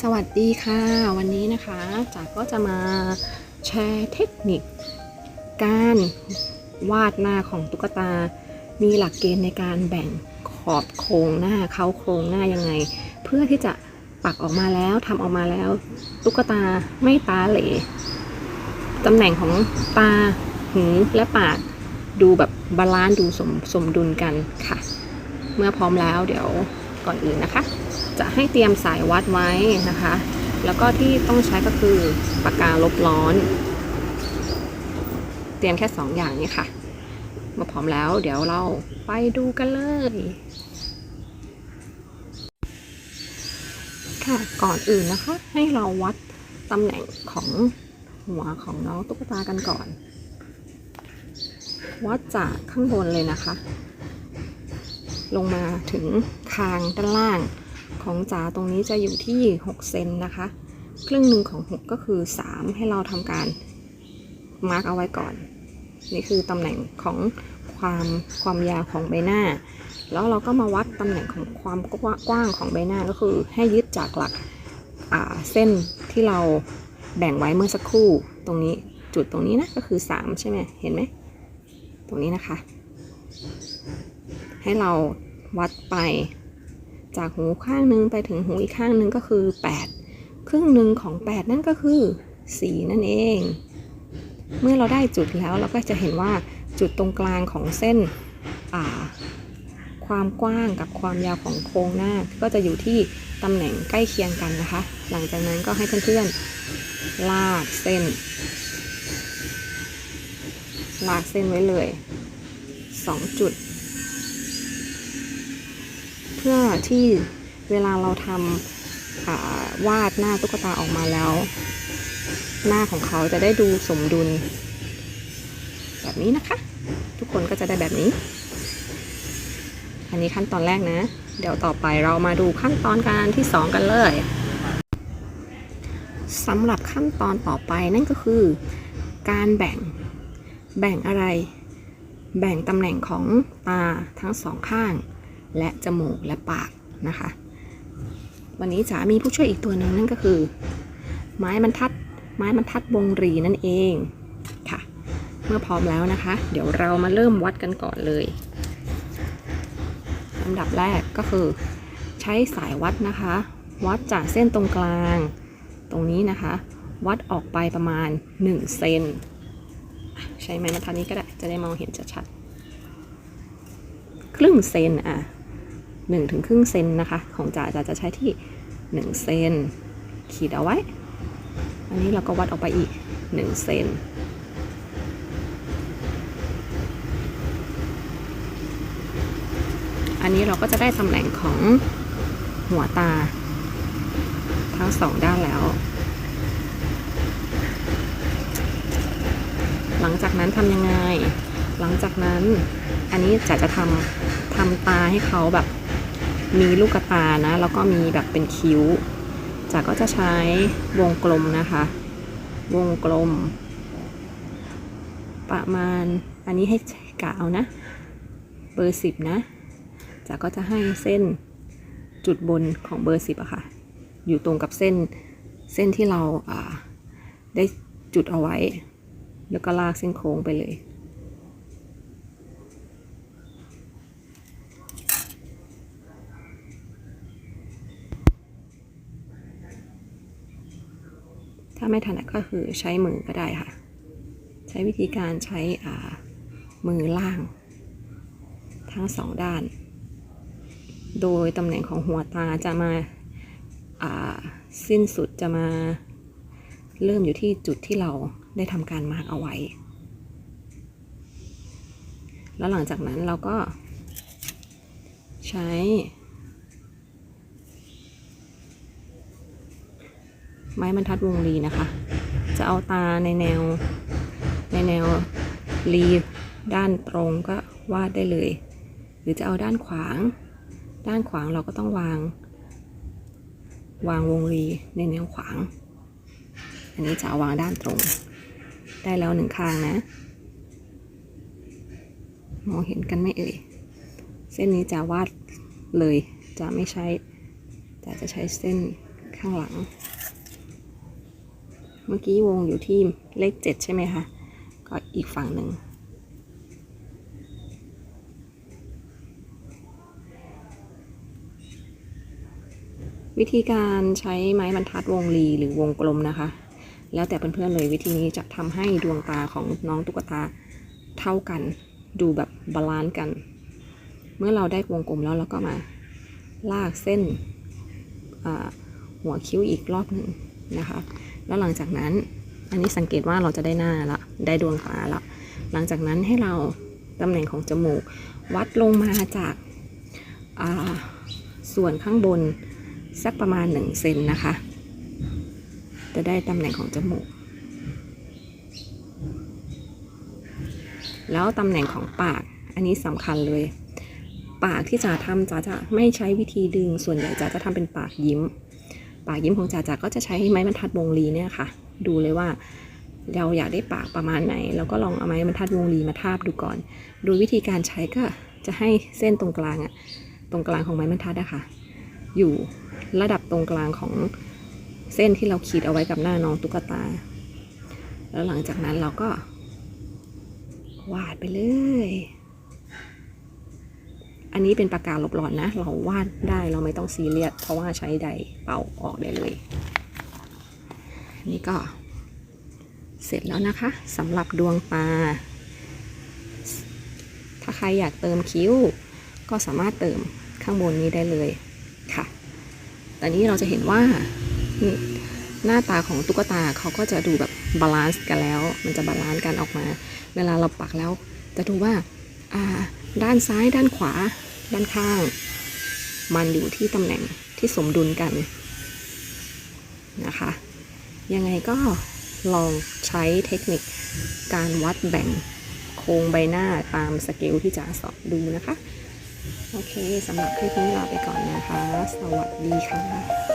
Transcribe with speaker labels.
Speaker 1: สวัสดีค่ะ วันนี้นะคะจ๋าก็จะมาแชร์เทคนิค การวาดหน้าของตุ๊กตา มีหลักเกณฑ์ในการแบ่งขอบโครงหน้าเขาโครงหน้ายังไง เพื่อที่จะปักออกมาแล้วทำออกมาแล้ว ตุ๊กตาไม่ตาเหลตำแหน่งของตาหูและปากดูแบบบาลานซ์ดูสมสมดุลกันค่ะ เมื่อพร้อมแล้วเดี๋ยว ก่อนอื่นนะคะ จะให้เตรียมสายวัดไว้นะคะ แล้วก็ที่ต้องใช้ก็คือปากกาลบร้อน เตรียมแค่ 2 อย่างนี้ค่ะมื่อพร้อมแล้ว เดี๋ยวเราไปดูกันเลยค่ะก่อนอื่นนะคะ ให้เราวัดตำแหน่งของหัวของน้องตุ๊กตากันก่อน วัดจากข้างบนเลยนะคะ ลงมาถึง คางด้านล่างของจ๋าตรงนี้จะอยู่ที่ 6 เซนนะคะ ครึ่งหนึ่งของ 6 ก็คือ 3 ให้เราทำการมาร์กเอาไว้ก่อน นี่คือตำแหน่งของความความยาวของใบหน้า แล้วเราก็มาวัดตำแหน่งของความกว้างของใบหน้าก็คือให้ยึดจากหลักเส้นที่เราแบ่งไว้เมื่อสักครู่ตรงนี้จุดตรงนี้นะก็คือ 3 ใช่ไหมเห็นไหมตรงนี้นะคะ ให้เราวัดไป จากหูข้างหนึ่งไปถึงหูอีกข้างหนึ่งก็คือ 8 ครึ่งหนึ่งของ 8 นั่นก็คือ 4 นั่นเอง เมื่อเราได้จุดแล้วเราก็จะเห็นว่าจุดตรงกลางของเส้นความกว้างกับความยาวของโครงหน้า ก็จะอยู่ที่ตำแหน่งใกล้เคียงกันนะคะ หลังจากนั้นก็ให้เพื่อนๆลากเส้น ลากเส้นไว้เลย 2 จุด พื่อที่เวลาเราทำวาดหน้าตุ๊กตาออกมาแล้ว หน้าของเขาจะได้ดูสมดุล แบบนี้นะคะ ทุกคนก็จะได้แบบนี้ อันนี้ขั้นตอนแรกนะ เดี๋ยวต่อไปเรามาดูขั้นตอนการที่ 2 กันเลยสำหรับขั้นตอนต่อไปนั่นก็คือ การแบ่งแบ่งอะไร แบ่งตำแหน่งของตาทั้งสองข้าง และจมูกและปากนะคะ วันนี้จ๋ามีผู้ช่วยอีกตัวหนึ่งนั่นก็คือ ไม้บรรทัด ไม้บรรทัดวงรีนั่นเองค่ะ เมื่อพร้อมแล้วนะคะ เดี๋ยวเรามาเริ่มวัดกันก่อนเลยลำดับแรกก็คือ ใช้สายวัดนะคะ วัดจากเส้นตรงกลาง ตรงนี้นะคะ วัดออกไปประมาณ 1 เซนใช้ไม้บรรทัดนี้ก็ได้จะได้มองเห็นชัดๆครึ่งเซนอะ หนึ่งถึงครึ่งเซนนะคะ ของจ๋าจ๋าจะใช้ที่ 1 เซนขีดเอาไว้ อันนี้เราก็วัดออกไปอีก 1 เซนอันนี้เราก็จะได้ตำแหน่งของหัวตา ทั้งสองด้านแล้ว หลังจากนั้นทำยังไง หลังจากนั้น อันนี้จ๋าจะทำทำตาให้เขาแบบ มีลูกตานะ แล้วก็มีแบบเป็นคิ้วจ๋าก็จะใช้วงกลมนะคะ วงกลม ประมาณ อันนี้ให้กะเอานะ เบอร์สิบนะจ๋าก็จะให้เส้นจุดบนของเบอร์สิบอะค่ะ อยู่ตรงกับเส้นเส้นที่เราได้จุดเอาไว้ แล้วก็ลากเส้นโค้งไปเลยาไม่ถนัดก็คือใช้มือก็ได้ค่ะ ใช้วิธีการใช้มือล่าง ทั้งสองด้าน โดยตำแหน่งของหัวตาจะมาสิ้นสุดจะมาเริ่มอยู่ที่จุดที่เราได้ทำการมาร์กเอาไว้ แล้วหลังจากนั้นเราก็ใช้ ไม้บรรทัดวงรีนะคะ จะเอาตาในแนว ในแนวรีด้านตรงก็วาดได้เลย หรือจะเอาด้านขวาง ด้านขวางเราก็ต้องวาง วางวงรีในแนวขวาง อันนี้จะเอาวางด้านตรง ได้แล้วหนึ่งข้างนะ มองเห็นกันไหมเอ่ย เส้นนี้จะวาดเลย จะไม่ใช้ แต่จะใช้เส้นข้างหลัง เมื่อกี้วงอยู่ที่เลขเจ็ดใช่ไหมคะ ก็อีกฝั่งหนึ่ง วิธีการใช้ไม้บรรทัดวงรีหรือวงกลมนะคะ แล้วแต่เพื่อนๆเลยวิธีนี้จะทำให้ดวงตาของน้องตุ๊กตาเท่ากัน ดูแบบบาลานซ์กัน เมื่อเราได้วงกลมแล้วเราก็มาลากเส้นหัวคิ้วอีกรอบหนึ่ง นะคะ แล้วหลังจากนั้นอันนี้สังเกตว่าเราจะได้หน้าละ ได้ดวงตาละ หลังจากนั้นให้เราตำแหน่งของจมูก วัดลงมาจากาส่วนข้างบนสักประมาณ1เซนนะคะ จะได้ตำแหน่งของจมูก แล้วตำแหน่งของปาก อันนี้สำคัญเลย ปากที่จ๋าทำจ๋าจะไม่ใช้วิธีดึง ส่วนใหญ่จ๋าจะทำเป็นปากยิ้ม ปากยิ้มของจ๋าจ๋าก็จะใช้ไม้บรรทัดวงรีเนี่ยค่ะ ดูเลยว่าเราอยากได้ปากประมาณไหนเราก็ลองเอาไม้บรรทัดวงรีมาทาบดูก่อน โดยวิธีการใช้ก็จะให้เส้นตรงกลางอะตรงกลางของไม้บรรทัดอะค่ะอยู่ระดับตรงกลางของเส้นที่เราขีดเอาไว้กับหน้าน้องตุ๊กตา แล้วหลังจากนั้นเราก็วาดไปเลย อันนี้เป็นปากกาลบหลอนนะ เราวาดได้เราไม่ต้องซีเรียสเพราะว่าใช้ใดเป่าออกได้เลย นี่ก็เสร็จแล้วนะคะสำหรับดวงตา ถ้าใครอยากเติมคิ้ว ก็สามารถเติมข้างบนนี้ได้เลยค่ะตอนนี้เราจะเห็นว่าหน้าตาของตุ๊กตาเขาก็จะดูแบบบาลานซ์กันแล้ว มันจะบาลานซ์กันออกมา เวลาเราปักแล้วจะดูว่า ด้านซ้ายด้านขวา ด้านข้าง มันอยู่ที่ตำแหน่งที่สมดุลกันนะคะ ยังไงก็ลองใช้เทคนิคการวัดแบ่งโครงใบหน้าตามสเกลที่จะสอนดูนะคะ โอเคสำหรับคลิปนี้ลาไปก่อนนะคะ สวัสดีค่ะ